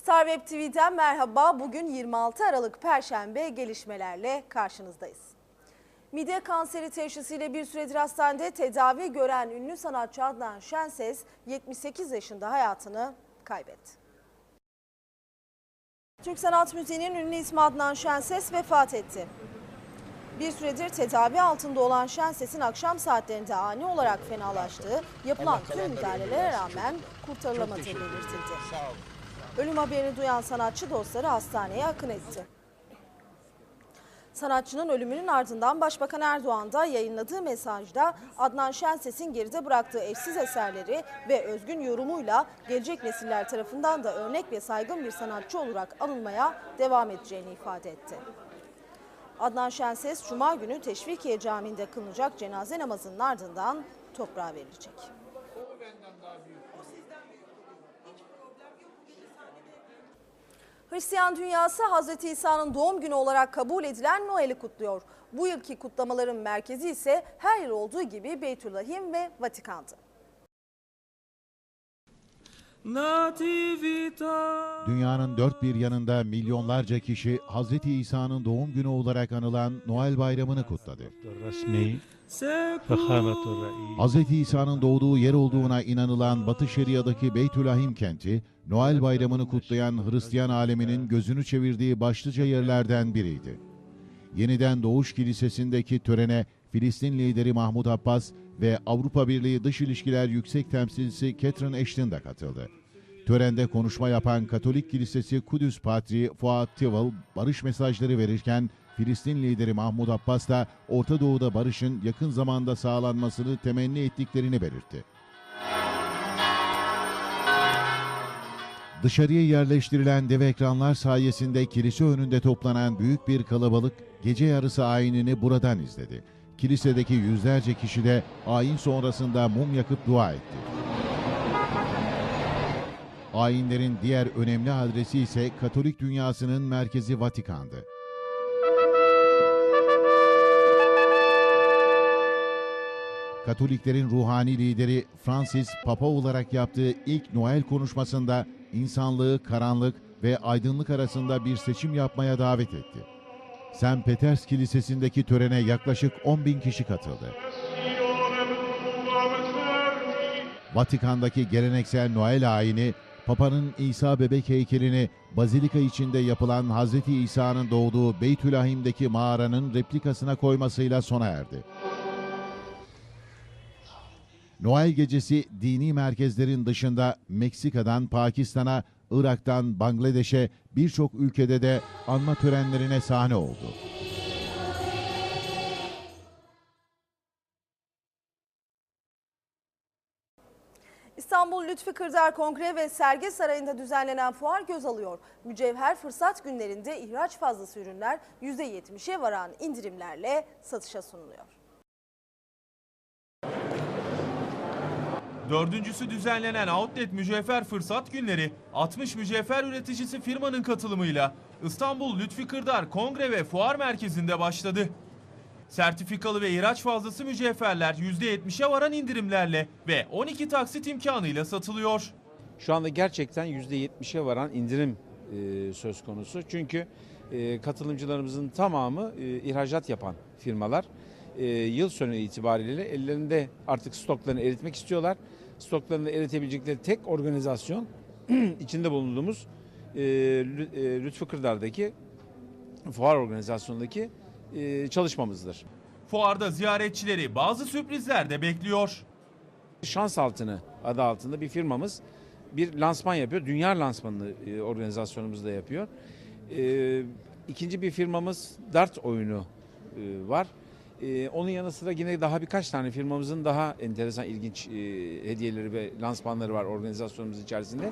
Star Web TV'den merhaba. Bugün 26 Aralık Perşembe gelişmelerle karşınızdayız. Mide kanseri teşhisiyle bir süredir hastanede tedavi gören ünlü sanatçı Adnan Şenses 78 yaşında hayatını kaybetti. Türk sanat müziğinin ünlü ismi Adnan Şenses vefat etti. Bir süredir tedavi altında olan Şenses'in akşam saatlerinde ani olarak fenalaştığı yapılan tüm müdahalelere rağmen kurtarılamadığı belirtildi. Ölüm haberini duyan sanatçı dostları hastaneye akın etti. Sanatçının ölümünün ardından Başbakan Erdoğan da yayınladığı mesajda Adnan Şenses'in geride bıraktığı eşsiz eserleri ve özgün yorumuyla gelecek nesiller tarafından da örnek ve saygın bir sanatçı olarak anılmaya devam edeceğini ifade etti. Adnan Şenses Cuma günü Teşvikiye Camii'nde kılınacak cenaze namazının ardından toprağa verilecek. Hristiyan dünyası Hz. İsa'nın doğum günü olarak kabul edilen Noel'i kutluyor. Bu yılki kutlamaların merkezi ise her yıl olduğu gibi Beytüllahim ve Vatikan'dı. Dünyanın dört bir yanında milyonlarca kişi Hz. İsa'nın doğum günü olarak anılan Noel Bayramı'nı kutladı. Hz. İsa'nın doğduğu yer olduğuna inanılan Batı Şeria'daki Beytülahim kenti, Noel bayramını kutlayan Hristiyan aleminin gözünü çevirdiği başlıca yerlerden biriydi. Yeniden Doğuş Kilisesi'ndeki törene Filistin lideri Mahmut Abbas ve Avrupa Birliği Dış İlişkiler Yüksek Temsilcisi Catherine Ashton de katıldı. Törende konuşma yapan Katolik Kilisesi Kudüs Patriği Fuat Tivel barış mesajları verirken Filistin lideri Mahmut Abbas da Orta Doğu'da barışın yakın zamanda sağlanmasını temenni ettiklerini belirtti. Dışarıya yerleştirilen dev ekranlar sayesinde kilise önünde toplanan büyük bir kalabalık gece yarısı ayinini buradan izledi. Kilisedeki yüzlerce kişi de ayin sonrasında mum yakıp dua etti. Ayinlerin diğer önemli adresi ise Katolik dünyasının merkezi Vatikan'dı. Katoliklerin ruhani lideri Francis Papa olarak yaptığı ilk Noel konuşmasında insanlığı karanlık ve aydınlık arasında bir seçim yapmaya davet etti. St. Peters Kilisesi'ndeki törene yaklaşık 10 bin kişi katıldı. Vatikan'daki geleneksel Noel ayini, Papa'nın İsa bebek heykelini bazilika içinde yapılan Hz. İsa'nın doğduğu Beytülahim'deki mağaranın replikasına koymasıyla sona erdi. Noel gecesi dini merkezlerin dışında Meksika'dan Pakistan'a, Irak'tan Bangladeş'e birçok ülkede de anma törenlerine sahne oldu. İstanbul Lütfi Kırdar Kongre ve Sergi Sarayı'nda düzenlenen fuar göz alıyor. Mücevher fırsat günlerinde ihraç fazlası ürünler %70'e varan indirimlerle satışa sunuluyor. Dördüncüsü düzenlenen Outlet Mücevher Fırsat Günleri 60 mücevher üreticisi firmanın katılımıyla İstanbul Lütfi Kırdar Kongre ve Fuar Merkezi'nde başladı. Sertifikalı ve ihraç fazlası mücevherler %70'e varan indirimlerle ve 12 taksit imkanıyla satılıyor. Şu anda gerçekten %70'e varan indirim e, söz konusu. Çünkü e, katılımcılarımızın tamamı e, ihracat yapan firmalar. E, yıl sonu itibariyle ellerinde artık stoklarını eritmek istiyorlar. Stoklarını eritebilecekleri tek organizasyon içinde bulunduğumuz e, e, Lütfü Kırdar'daki fuar organizasyonundaki e, çalışmamızdır. Fuarda ziyaretçileri bazı sürprizler de bekliyor. Şans Altını adı altında bir firmamız bir lansman yapıyor. Dünya lansmanını e, organizasyonumuz da yapıyor. E, ikinci bir firmamız dart oyunu e, var. E, onun yanı sıra yine daha birkaç tane firmamızın daha enteresan, ilginç e, hediyeleri ve lansmanları var organizasyonumuz içerisinde.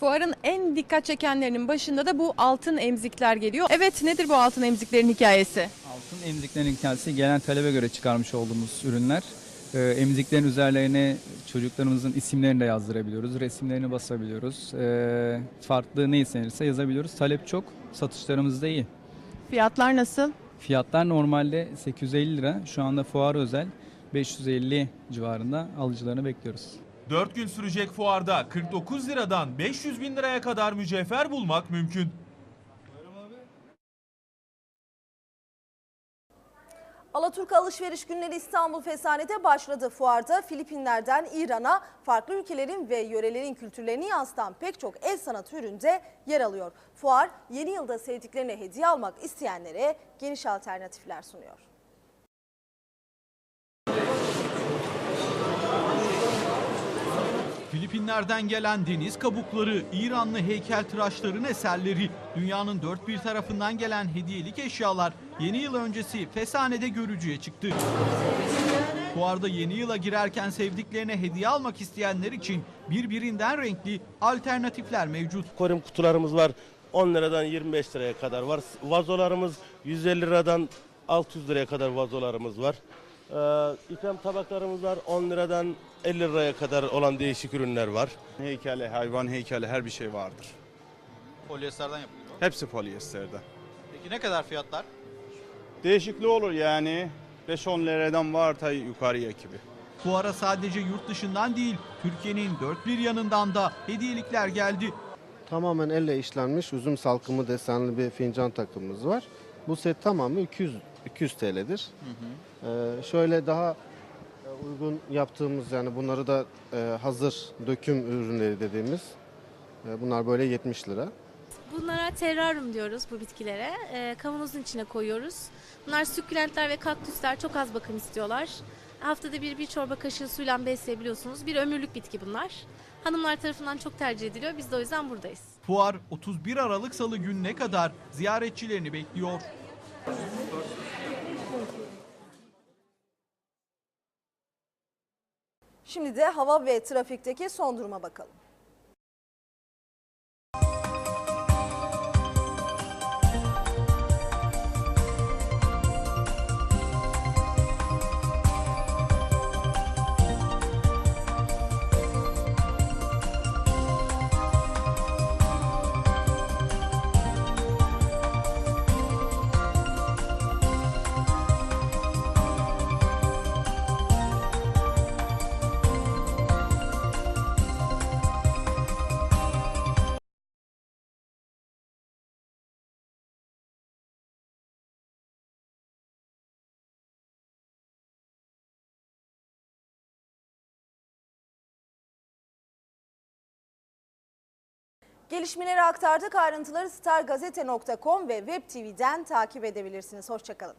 Fuarın en dikkat çekenlerinin başında da bu altın emzikler geliyor. Evet nedir bu altın emziklerin hikayesi? Altın emziklerin hikayesi gelen talebe göre çıkarmış olduğumuz ürünler. Ee, emziklerin üzerlerine çocuklarımızın isimlerini de yazdırabiliyoruz, resimlerini basabiliyoruz. Ee, farklı ne istenirse yazabiliyoruz. Talep çok, satışlarımız da iyi. Fiyatlar nasıl? Fiyatlar normalde 850 lira, şu anda fuar özel 550 civarında alıcılarını bekliyoruz. 4 gün sürecek fuarda 49 liradan 500 bin liraya kadar mücevher bulmak mümkün. Alaturk Alışveriş Günleri İstanbul Fesane'de başladı. Fuarda Filipinler'den İran'a farklı ülkelerin ve yörelerin kültürlerini yansıtan pek çok el sanatı üründe yer alıyor. Fuar yeni yılda sevdiklerine hediye almak isteyenlere geniş alternatifler sunuyor. Filipinler'den gelen deniz kabukları, İranlı heykeltıraşların eserleri, dünyanın dört bir tarafından gelen hediyelik eşyalar yeni yıl öncesi Fesane'de görücüye çıktı. Fuarda yeni yıla girerken sevdiklerine hediye almak isteyenler için birbirinden renkli alternatifler mevcut. Korim kutularımız var. 10 liradan 25 liraya kadar var. Vazolarımız 150 liradan 600 liraya kadar vazolarımız var. Ee, ikram tabaklarımız var. 10 liradan 50 liraya kadar olan değişik ürünler var. Heykeli, hayvan heykeli her bir şey vardır. Polyesterden yapılıyor. Hepsi polyesterde. Peki ne kadar fiyatlar? Değişikliği olur yani 5-10 liradan var ta yukarıya gibi. Fuara sadece yurt dışından değil, Türkiye'nin dört bir yanından da hediyelikler geldi. Tamamen elle işlenmiş üzüm salkımı desenli bir fincan takımımız var. Bu set tamamı 200 200 TL'dir. Ee, şöyle daha e, uygun yaptığımız yani bunları da e, hazır döküm ürünleri dediğimiz e, bunlar böyle 70 lira. Bunlara terrarium diyoruz bu bitkilere. Ee, kavanozun içine koyuyoruz. Bunlar sükülentler ve kaktüsler çok az bakım istiyorlar. Haftada bir bir çorba kaşığı suyla besleyebiliyorsunuz. Bir ömürlük bitki bunlar. Hanımlar tarafından çok tercih ediliyor. Biz de o yüzden buradayız. Fuar 31 Aralık Salı gününe kadar ziyaretçilerini bekliyor. Şimdi de hava ve trafikteki son duruma bakalım. Gelişmeleri aktardık. Ayrıntıları stargazete.com ve Web TV'den takip edebilirsiniz. Hoşçakalın.